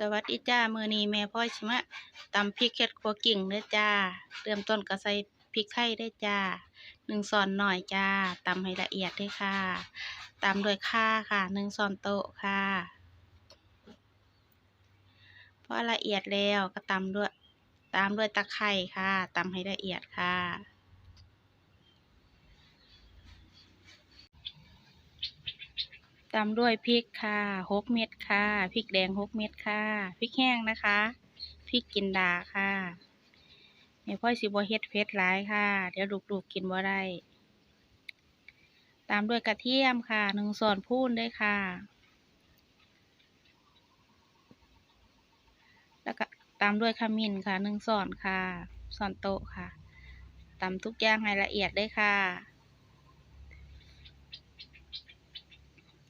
สวัสดีจ้ามือนีแม่พ่อยสิมาตำพริกเฮ็ดขัวกิ่งเด้อจ้าเริ่มต้นก็ใส่พริกไทยได้จ้าหนึ่งช้อนหน่อยจ้าตำให้ละเอียดด้อค่ะตามด้วยข่าค่ะหนึ่งช้อนโต๊ะค่ะพอละเอียดแล้วก็ตำด้วยตามด้วยตะไคร้ค่ะตำให้ละเอียดค่ะ ตามด้วยพริกค่ะหกเม็ดค่ะพริกแดงหกเม็ดค่ะพริกแห้งนะคะพริกกินดาค่ะแม่พ่อสิบ่เฮ็ดเผ็ดหลายค่ะ เดี๋ยวลูกๆกินบ่ได้ ตามด้วยกระเทียมค่ะหนึ่งส่วนพูนด้วยค่ะ แล้วก็ตามด้วยขมิ้นค่ะหนึ่งส่วนค่ะส่วนโต๊ะค่ะตำทุกอย่างให้ละเอียดด้วยค่ะ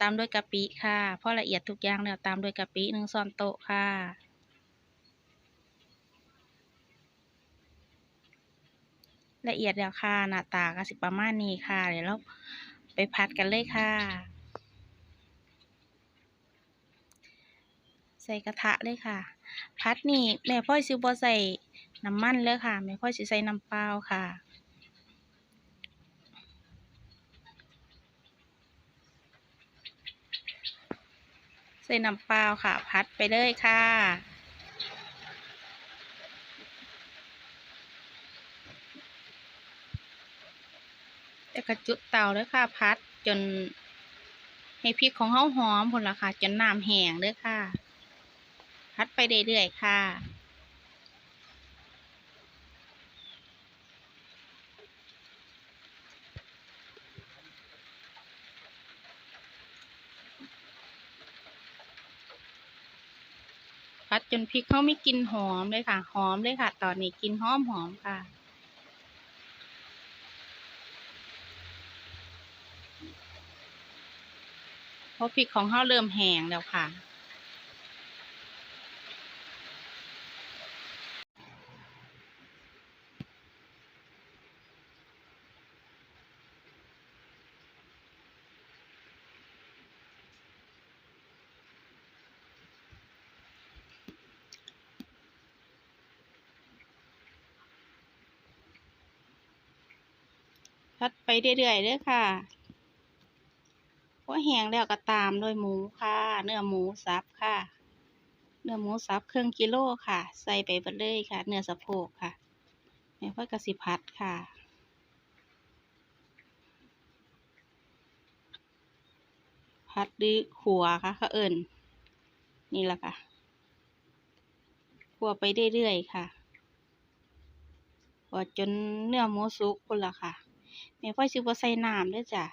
ตามด้วยกะปิค่ะพอละเอียดทุกอย่างแล้วตามด้วยกะปิหนึ่งช้อนโต๊ะค่ะละเอียดแล้วค่ะหน้าตาก็สิประมาณนี้ค่ะ เดี๋ยวเราไปพัดกันเลยค่ะ ใส่กระทะเลยค่ะ พัดนี่แม่พ่อยสิบ่ใส่น้ำมันเลยค่ะแม่พ่อยสิใส่น้ำเปล่าค่ะ ใส่น้ำเปล่าค่ะ พัดไปเลยค่ะ แล้วก็จุดเตาเลยค่ะ พัดจน ให้พริกของเขาหอมพุ่นละค่ะ จนน้ำแห้งเลยค่ะ พัดไปเรื่อยๆค่ะัดจนพริกเขาไม่กินหอมเลยค่ะ หอมเลยค่ะ ตอนนี้กินหอมหอมค่ะ เพราะพริกของเขาเริ่มแห้งแล้วค่ะ พัดไปเรื่อยๆเด้อค่ะพอแห้งแล้วก็ตามด้วยหมูค่ะ เนื้อหมูสับค่ะ เนื้อหมูสับครึ่งกิโลค่ะ ใส่ไปเบิดเลยค่ะ เนื้อสะโพกค่ะแม่พ่อกระสิพัดค่ะพัดหรือขัวค่ะเขาเอิ่นนี่แหละค่ะขัวไปเรื่อยๆค่ะขัวจนเนื้อหมูสุกพุ่นละค่ะ แม่พ่อยสิบ่ใส่น้ำเด้อจ้ะ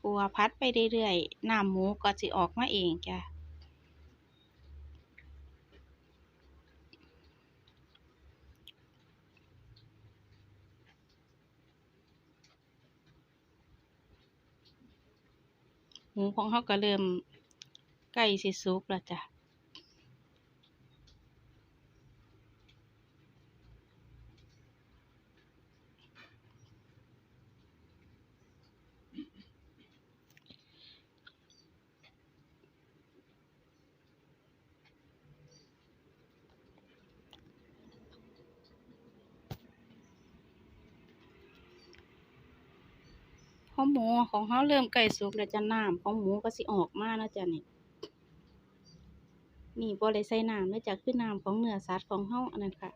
ขัวพัดไปเรื่อยๆน้ำหมูก็สิออกมาเองจ้ะหมูของเขาก็เริ่มใกล้สิสุกแล้วจ้ะ ขอหมูของเขาเริ่มไก่สุกแล้วจะน้ำของหมูก็สิออกมานะจ้ะนี่นี่บ่ได้ใส่น้ำเนื่องจากขึ้นน้ำของเนื้อสัตว์ของเขาอันนั้นค่ะ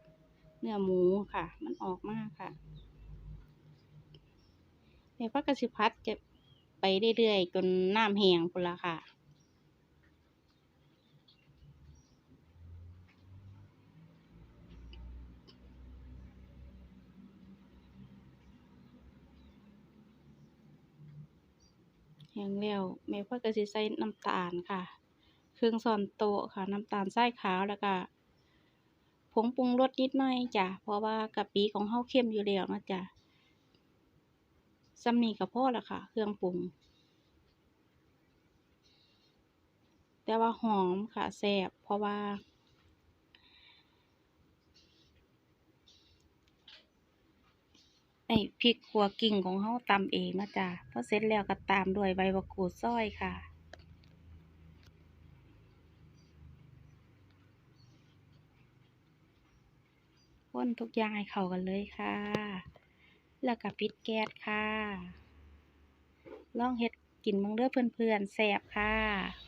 เนื้อหมูค่ะ มันออกมาค่ะในพักกสิพัดจะไปเรื่อยๆจนน้ำแห้งพุ่นละค่ะ แห้งแล้วแม่พ่อก็สิใส่น้ำตาลค่ะ เครื่องซ่อนโตค่ะ น้ำตาลทรายขาวแล้วก็ผงปรุงรสนิดหน่อยจ้ะ เพราะว่ากะปิของเฮาเข้มอยู่แล้วนะจ้ะซำนี้ก็พอละค่ะ เครื่องปรุง แต่ว่าหอมค่ะแซ่บเพราะว่า ให้พริกขัวกิ่งของเขาตำเองนะจ๊ะพอเสร็จแล้วก็ตามด้วยใบมะกรูดซอยค่ะ้นทุกอย่างให้เข้ากันเลยค่ะ แล้วก็ปิดแก๊สค่ะ ลองเห็ดกินมังเดือเพื่อนๆแสบค่ะ